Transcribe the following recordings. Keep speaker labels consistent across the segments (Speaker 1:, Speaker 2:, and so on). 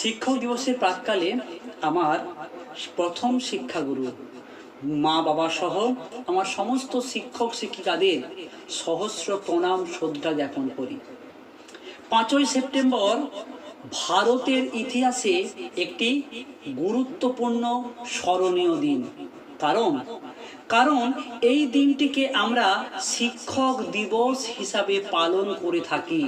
Speaker 1: শিক্ষক দিবসের প্রাককালে আমার প্রথম শিক্ষাগুরু, মা বাবা সহ আমার সমস্ত শিক্ষক শিক্ষিকাদের সহস্র প্রণাম, শ্রদ্ধা জ্ঞাপন করি। পাঁচই সেপ্টেম্বর ভারতের ইতিহাসে একটি গুরুত্বপূর্ণ স্মরণীয় দিন। কারণ কারণ এই দিনটিকে আমরা শিক্ষক দিবস হিসাবে পালন করে থাকি।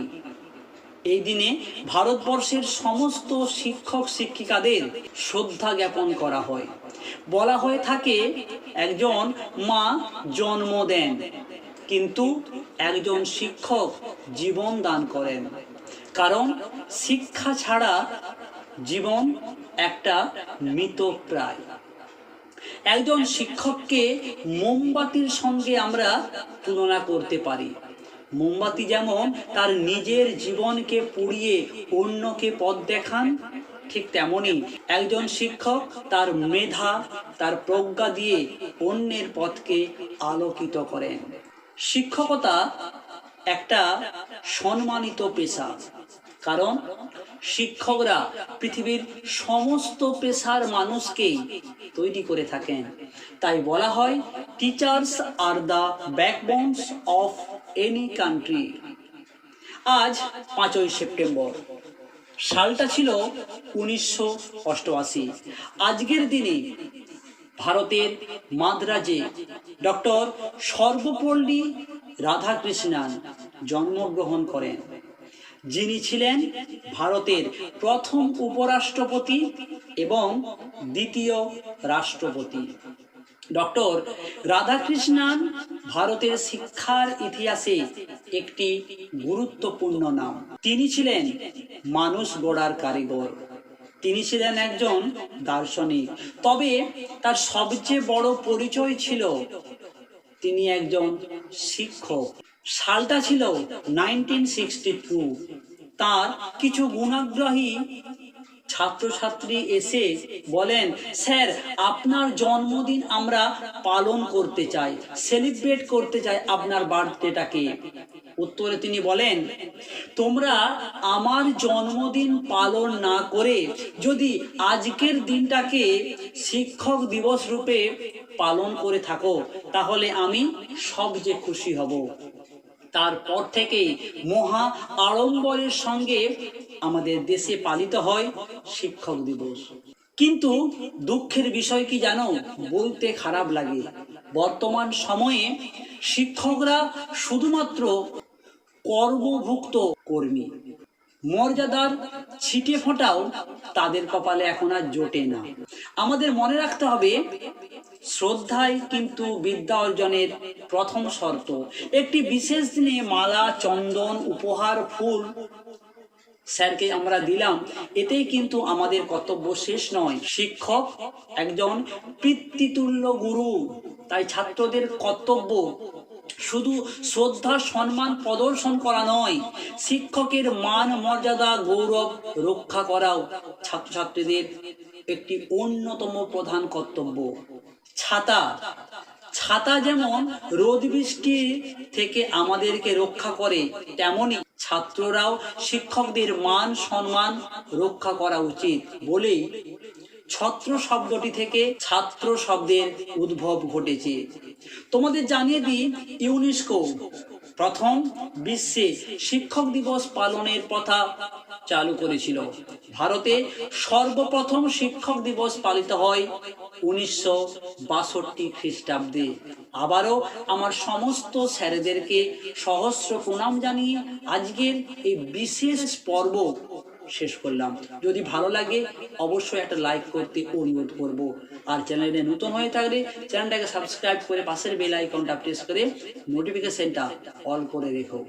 Speaker 1: এই দিনে ভারতবর্ষের সমস্ত শিক্ষক শিক্ষিকাদের শ্রদ্ধা জ্ঞাপন করা হয়। বলা হয়ে থাকে, একজন মা জন্ম দেন, কিন্তু একজন শিক্ষক জীবন দান করেন। কারণ শিক্ষা ছাড়া জীবন একটা মৃতপ্রায়। একজন শিক্ষককে মোমবাতির সঙ্গে আমরা তুলনা করতে পারি। মোমবাতি যেমন তার নিজের জীবনকে পুড়িয়ে অন্যকে পথ দেখান, ঠিক তেমনই একজন শিক্ষক তার মেধা, তার প্রজ্ঞা দিয়ে অন্যের পথকে আলোকিত করেন। শিক্ষকতা একটা সম্মানিত পেশা, কারণ শিক্ষকরা পৃথিবীর সমস্ত পেশার মানুষকেই তৈরি করে থাকেন। তাই বলা হয় teachers are the backbones of any country আজ পাঁচই সেপ্টেম্বর। সালটা ছিল উনিশশো অষ্টআশি। আজকের দিনে ভারতের মাদ্রাজে ডক্টর সর্বপল্লী রাধাকৃষ্ণান জন্মগ্রহণ করেন। যিনি ছিলেন ভারতের প্রথম উপরাষ্ট্রপতি এবং দ্বিতীয় রাষ্ট্রপতি। ডক্টর রাধাকৃষ্ণান ভারতের শিক্ষার ইতিহাসে একটি গুরুত্বপূর্ণ নাম। তিনি ছিলেন মানুষ গড়ার কারিগর। তিনি ছিলেন একজন দার্শনিক। তবে তার সবচেয়ে বড় পরিচয় ছিল তিনি একজন শিক্ষক। সালটা ছিল নাইনটিন সিক্সটি তার কিছু গুণাগ্রহী ছাত্রছাত্রী এসে বলেন, স্যার, আপনার জন্মদিন আমরা পালন করতে চাই, সেলিব্রেট করতে চাই আপনার বার্থডেটাকে। উত্তরে তিনি বলেন, তোমরা আমার জন্মদিন পালন না করে যদি আজকের দিনটাকে শিক্ষক দিবস রূপে পালন করে থাকো, তাহলে আমি সবচেয়ে খুশি হব। তারপর থেকেই মহা আড়ম্বরের সঙ্গে আমাদের দেশে পালিত হয় শিক্ষক দিবস। কিন্তু দুঃখের বিষয় কি জানো? বলতে খারাপ লাগে। বর্তমান সময়ে শিক্ষকরা শুধুমাত্র কর্মভুক্ত কর্মী। মর্যাদার ছিটে ফোঁটাও তাদের কপালে এখন আর জোটে না। আমাদের মনে রাখতে হবে শ্রদ্ধাই কিন্তু বিদ্যা অর্জনের প্রথম শর্ত। একটি বিশেষ দিনে মালা, চন্দন, উপহার, ফুল স্যারকে আমরা দিলাম। এতেই কিন্তু আমাদের কর্তব্য শেষ নয়। শিক্ষক একজন পিতৃতুল্য গুরু, তাই ছাত্রদের কর্তব্য শুধু শ্রদ্ধা, সম্মান প্রদর্শন করা নয়, শিক্ষকের মান, মর্যাদা, গৌরব রক্ষা করাও ছাত্রছাত্রীদের একটি অন্যতম প্রধান কর্তব্য। ছাতা। ছাতা যেমন রোদ বৃষ্টি থেকে আমাদেরকে রক্ষা করে, তেমনি ছাত্ররাও শিক্ষকদের মান সম্মান রক্ষা করা উচিত বলেই ছত্র শব্দটি থেকে ছাত্র শব্দের উদ্ভব ঘটেছে। তোমাদের জানিয়ে দিই ইউনেস্কো, প্রথম বিশ্বে শিক্ষক দিবস পালনের প্রথা চালু করেছিল। ভারতে সর্বপ্রথম শিক্ষক দিবস পালিত হয় উনিশশো বাষট্টি খ্রিস্টাব্দে। আবারও আমার সমস্ত স্যারেদেরকে সহস্র প্রণাম জানিয়ে আজকের এই বিশেষ পর্ব শেষ করলাম। যদি ভালো লাগে, অবশ্যই একটা লাইক করতে অনুরোধ করব। আর চ্যানেলে নতুন হয়ে থাকলে চ্যানেলটাকে সাবস্ক্রাইব করে পাশের বেল আইকনটা প্রেস করে নোটিফিকেশনটা অল করে রেখো।